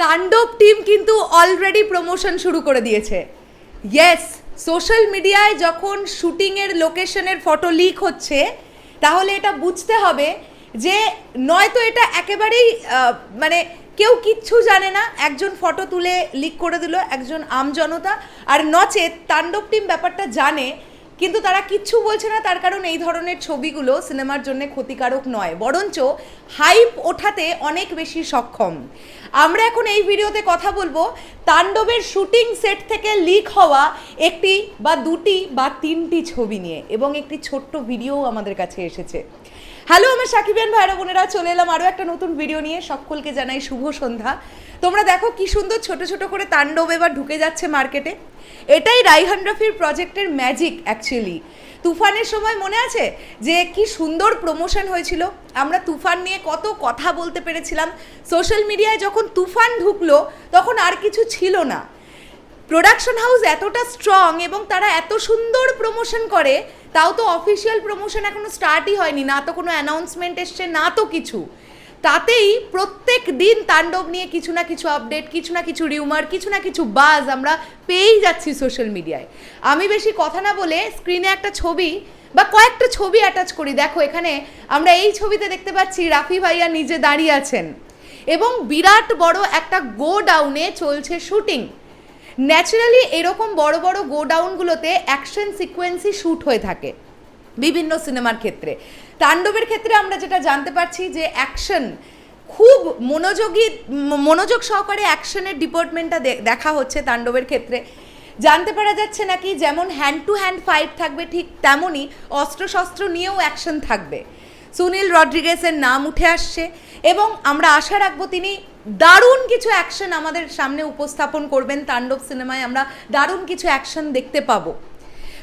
তাণ্ডব টিম কিন্তু already promotion শুরু করে দিয়েছে। ইয়েস সোশ্যাল মিডিয়ায় যখন শুটিংয়ের লোকেশনের ফটো লিক হচ্ছে, তাহলে এটা বুঝতে হবে যে নয়তো এটা একেবারেই মানে কেউ কিচ্ছু জানে না। একজন ফটো তুলে লিক করে দিল, একজন আমজনতা আর নচেত তাণ্ডব টিম ব্যাপারটা জানে কিন্তু তারা কিচ্ছু বলছে না, তার কারণ এই ধরনের ছবিগুলো সিনেমার জন্য ক্ষতিকারক নয়, বরঞ্চ হাইপ ওঠাতে অনেক বেশি সক্ষম। আমরা এখন এই ভিডিওতে কথা বলব তাণ্ডবের শুটিং সেট থেকে লিক হওয়া একটি বা দুটি বা তিনটি ছবি নিয়ে, এবং একটি ছোট্ট ভিডিও আমাদের কাছে এসেছে। হ্যালো আমার সাকিবিয়ান ভাইরা বোনেরা, চলে এলাম আরও একটা নতুন ভিডিও নিয়ে। সকলকে জানাই শুভ সন্ধ্যা। তোমরা দেখো কি সুন্দর ছোট ছোট করে তাণ্ডব এবার ঢুকে যাচ্ছে মার্কেটে এটাই রাইহান রফির প্রজেক্টের ম্যাজিক অ্যাকচুয়ালি তুফানের সময় মনে আছে যে কি সুন্দর প্রমোশন হয়েছিল? আমরা তুফান নিয়ে কত কথা বলতে পেরেছিলাম। সোশ্যাল মিডিয়ায় যখন তুফান ঢুকলো, তখন আর কিছু ছিল না। প্রোডাকশন হাউস এতটা স্ট্রং এবং তারা এত সুন্দর প্রমোশন করে, তাও তো অফিসিয়াল প্রমোশন এখনও স্টার্টই হয়নি, না তো কোনো অ্যানাউন্সমেন্ট এসছে, না তো কিছু। তাতেই প্রত্যেক দিন তাণ্ডব নিয়ে কিছু না কিছু আপডেট কিছু না কিছু রিউমার কিছু না কিছু বাজ আমরা পেয়েই যাচ্ছি সোশ্যাল মিডিয়ায় আমি বেশি কথা না বলে স্ক্রিনে একটা ছবি বা কয়েকটা ছবি অ্যাটাচ করি। দেখো, এখানে আমরা এই ছবিতে দেখতে পাচ্ছি রাফি ভাইয়া নিজে দাঁড়িয়ে আছেন। এবং বিরাট বড় একটা গো ডাউনে চলছে শুটিং ন্যাচারালি এরকম বড় বড় গোডাউনগুলোতে অ্যাকশন সিকোয়েন্সই শ্যুট হয়ে থাকে বিভিন্ন সিনেমার ক্ষেত্রে। তাণ্ডবের ক্ষেত্রে আমরা যেটা জানতে পারছি যে অ্যাকশন খুব মনোযোগী, মনোযোগ সহকারে অ্যাকশনের ডিপার্টমেন্টটা দেখা হচ্ছে তাণ্ডবের ক্ষেত্রে। জানতে পারা যাচ্ছে নাকি যেমন হ্যান্ড টু হ্যান্ড ফাইট থাকবে ঠিক তেমনই অস্ত্রশস্ত্র নিয়েও অ্যাকশন থাকবে। সুনীল রড্রিগেসের নাম উঠে আসছে এবং আমরা আশা রাখব তিনি দারুণ কিছু অ্যাকশন আমাদের সামনে উপস্থাপন করবেন তাণ্ডব সিনেমায়। আমরা দারুণ কিছু অ্যাকশন দেখতে পাবো।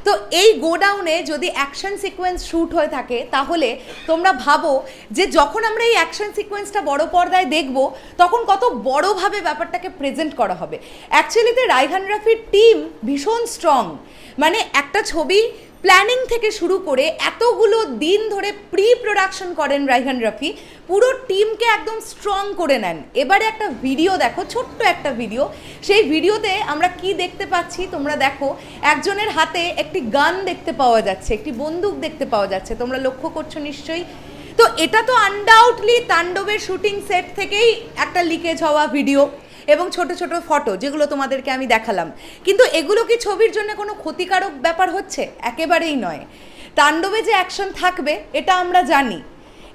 তো এই গোডাউনে যদি অ্যাকশন সিকোয়েন্স শ্যুট হয়ে থাকে, তাহলে তোমরা ভাবো যে যখন আমরা এই অ্যাকশন সিকোয়েন্সটা বড় পর্দায় দেখব, তখন কত বড়োভাবে ব্যাপারটাকে প্রেজেন্ট করা হবে। অ্যাকচুয়ালিতে রাইহান রাফির টিম ভীষণ স্ট্রং মানে একটা ছবি প্ল্যানিং থেকে শুরু করে এতগুলো দিন ধরে প্রি প্রোডাকশন করেন রাইহান রফি। পুরো টিমকে একদম স্ট্রং করে নেন। এবারে একটা ভিডিও দেখো, ছোট্ট একটা ভিডিও সেই ভিডিওতে আমরা কি দেখতে পাচ্ছি? তোমরা দেখো, একজনের হাতে একটি গান দেখতে পাওয়া যাচ্ছে, একটি বন্দুক দেখতে পাওয়া যাচ্ছে। তোমরা লক্ষ্য করছ নিশ্চয়ই? তো এটা তো আনডাউটলি তাণ্ডবের শুটিং সেট থেকেই একটা লিকেজ হওয়া ভিডিও এবং ছোট ছোট ফটো যেগুলো তোমাদেরকে আমি দেখালাম। কিন্তু এগুলো কি ছবির জন্য কোনো ক্ষতিকারক ব্যাপার হচ্ছে? একেবারেই নয়। তাণ্ডবে যে অ্যাকশন থাকবে, এটা আমরা জানি।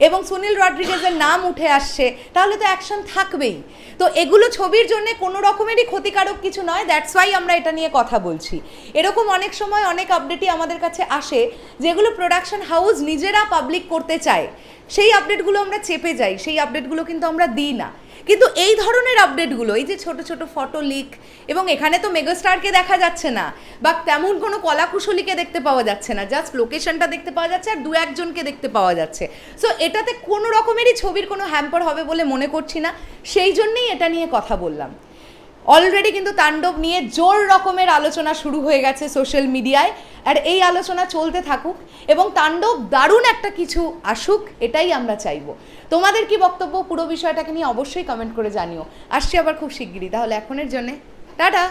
এবং সুনীল রড্রিগেজের নাম উঠে আসছে, তাহলে তো অ্যাকশন থাকবেই। তো এগুলো ছবির জন্য কোনো রকমেরই ক্ষতিকারক কিছু নয় দ্যাটস ওয়াই আমরা এটা নিয়ে কথা বলছি। এরকম অনেক সময় অনেক আপডেটই আমাদের কাছে আসে, যেগুলো প্রোডাকশন হাউস নিজেরা পাবলিক করতে চায়। সেই আপডেটগুলো আমরা চেপে যাই, সেই আপডেটগুলো কিন্তু আমরা দিই না। কিন্তু এই ধরনের আপডেটগুলো এই যে ছোট ছোট ফটো লিক এবং এখানে তো মেগাস্টারকে দেখা যাচ্ছে না, বা তেমন কোনো কলাকুশলীকে দেখতে পাওয়া যাচ্ছে না জাস্ট লোকেশনটা দেখতে পাওয়া যাচ্ছে আর দু একজনকে দেখতে পাওয়া যাচ্ছে। সো এটাতে কোনো রকমেরই ছবির কোনো হ্যাম্পার হবে বলে মনে করছি না। সেই জন্যেই এটা নিয়ে কথা বললাম। অলরেডি কিন্তু তাণ্ডব নিয়ে জোর রকমের আলোচনা শুরু হয়ে গেছে সোশ্যাল মিডিয়ায় আর এই আলোচনা চলতে থাকুক এবং তাণ্ডব দারুণ একটা কিছু আসুক, এটাই আমরা চাইব। তোমাদের কি বক্তব্য? পুরো বিষয়টাকে নিয়ে অবশ্যই কমেন্ট করে জানিও। আসছি আবার খুব শিগগিরই। তাহলে এখনের জন্যে, টাটা!